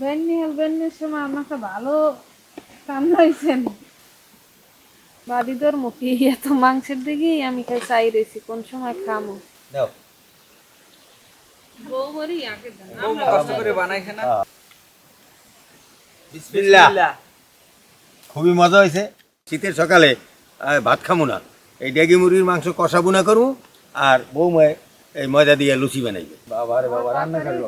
বেন্নি বেন্নির সময় আমাকে ভালো রান্না হয়েছেন বাড়ি তোর মুখে এত মাংসের দিকেই আমি খাই চাই রয়েছি কোন সময় খামো? দাও বউ মরি আগে দেন। বৌমা কষ্ট করে বানাইছে না? বিসমিল্লাহ। খুবই মজা হয়েছে। শীতের সকালে ভাত খামু না। এই ডেগি মুরগির মাংস কষা বুনা করব আর বৌমায় এই ময়দা দিয়ে লুচি বানাইবে। বাবা রে বাবা রান্না করল।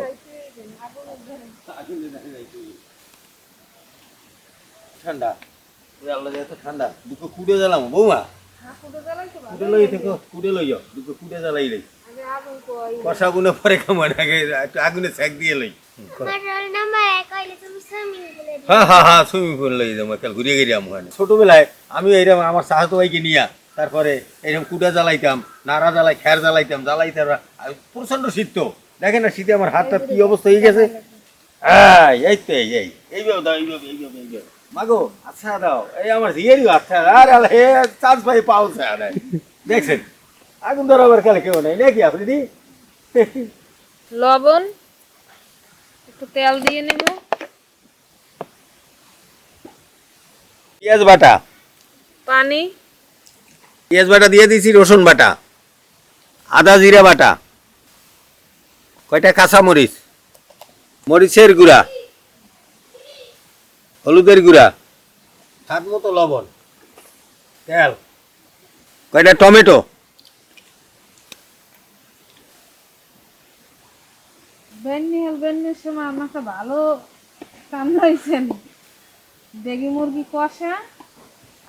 ঠান্ডা। ওরে আল্লাহ এত ঠান্ডা। দুটো কুড়ে জ্বালাম বৌমা। কুড়ে লই থেকে কুড়ে লই যাও দুটো কুড়ে জ্বালাই লই। কষা বুনে পরে কেমন আগে একটু আগুনে সেক দিয়ে লই। আমার রোল নাম্বার এক হইলে তুমি সুইমিং হ্যাঁ হ্যাঁ হ্যাঁ সুইমিং পুল লই যাব কাল ঘুরে গেলাম ওখানে ছোটবেলায় আমি এইরকম আমার সাহাতো ভাইকে নিয়া তারপরে এরকম কুটা জ্বালাইতাম নাড়া জ্বালাই খ্যার জ্বালাইতাম জ্বালাইতাম আর প্রচণ্ড শীত তো। দেখেন না শীতে আমার হাতটা কি অবস্থা হয়ে গেছে। হ্যাঁ এই তো এই এই। এইভাবে দাও এইভাবে এইভাবে এইভাবে। মাগো আচ্ছা দাও। এই আমার আচ্ছা। আর আলে দেখছেন? আগুন ধরাবার কালে কেউ নাই নাকি আপনি দি? লবণ একটু তেল দিয়ে নেব। পেঁয়াজ বাটা। পানি। পেঁয়াজ বাটা দিয়ে দিয়েছি রসুন বাটা। আদা জিরা বাটা। কয়টা কাঁচা মরিচ মরিচের গুঁড়া হলুদের গুঁড়া স্বাদ মতো লবণ তেল। কয়টা? টমেটো। বেন্নি বেন্নির সময় আমাকে ভালো হয়েছেন দেগি মুরগি কষা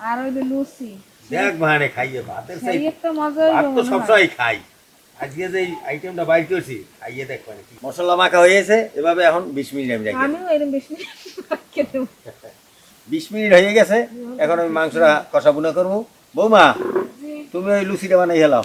আর ওই যে লুচি। দেখ মানে খাইয়ে ভাতের সেই একটা মজা তো সবসময় খাই। আজকে যে আইটেমটা বাইর করছি দেখ মানে কি। মশলা মাখা হয়েছে এভাবে এখন বিশ মিনিট আমি রাখি আমিও এরকম বেশি খেতে বিশ মিনিট হয়ে গেছে এখন আমি মাংসটা কষা বুনা করব। বৌমা তুমি ওই লুচিটা বানাই হেলাও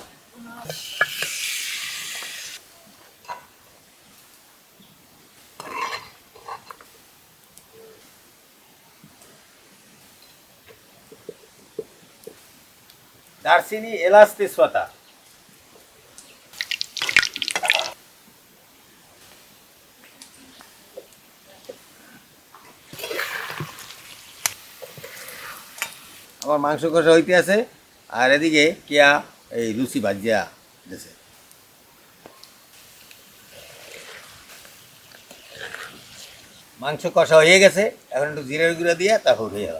দারচিনি এলাচ তেজপাতা। আমার মাংস কষা হইতে আছে আর এদিকে কেয়া এই লুচি ভাজিয়া দিছে। মাংস কষা হয়ে গেছে এখন একটু জিরের গুঁড়া দিয়ে তারপর হয়ে গেল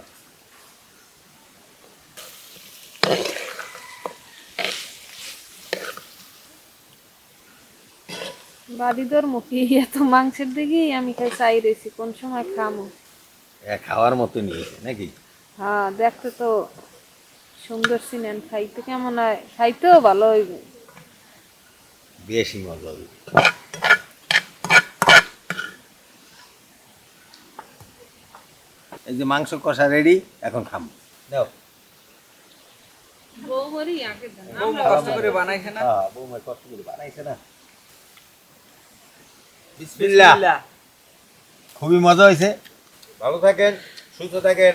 বাড়ি তোর মুখে এত মাংসের দিকেই আমি খাই চাই রয়েছি কোন সময় খামো? খাওয়ার মতো নিয়েছে নাকি? হ্যাঁ দেখতে তো সুন্দর সিনেন খাইতে কেমন হয়? খাইতেও ভালো হইবে। বেশি মজা হবে। এই যে মাংস কষা রেডি এখন খাম। দাও বৌমরি আগে বৌমা কষ্ট করে বানাইছে না? হ্যাঁ বৌমা কষ্ট করে বানাইছে না। বিসমিল্লাহ। খুবই মজা হয়েছে ভালো থাকেন সুস্থ থাকেন।